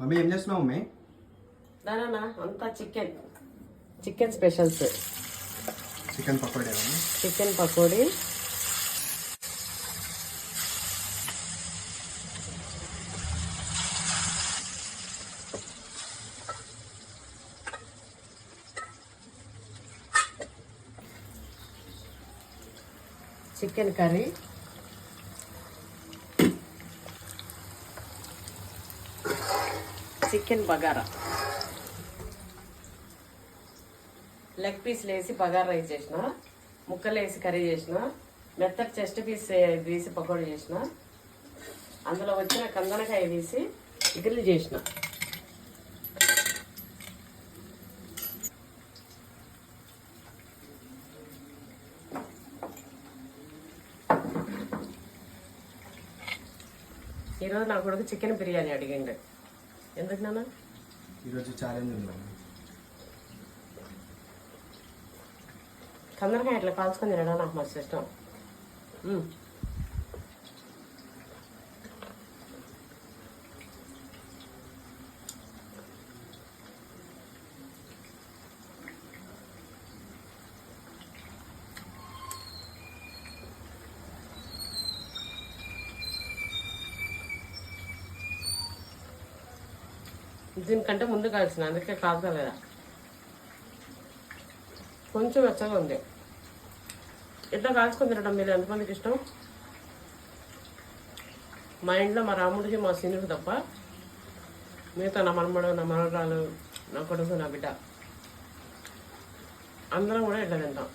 Mummy ఏం చేస్తున్నావు mummy? దానా అంతా chicken. Chicken specials. Chicken pakodi chicken pakodi. Chicken curry. Chicken bagara. Leg పీస్లు వేసి బగారా రైస్ చేసిన. ముక్కలు వేసి కర్రీ చేసిన. మెత్తటి చెస్ట్ పీస్ వేసి పకోడీ చేసిన. అందులో వచ్చిన కందనకాయ వేసి ఇడ్లీ చేసిన. ఈరోజు నా కొడుకు చికెన్ బిర్యానీ అడిగిండు. ఎందుకు నాన్న ఈరోజు ఛాలెంజ్ ఉంది కందరకాయ ఇట్లా కాల్చుకొని తినడం నాకు మస్తు ఇష్టం. దీనికంటే ముందు కాల్చిన అందుకే కాల్చలేదా కొంచెం వెచ్చగా ఉంది. ఇట్లా కాల్చుకొని తినడం మీరు ఎంతమందికి ఇష్టం? మా ఇంట్లో మా రాముడికి మా సీనుడు తప్ప మిగతా నా మనమడు నా మనవరాలు నా కొడుకు నా బిడ్డ అందరం కూడా ఇట్లా తింటాం.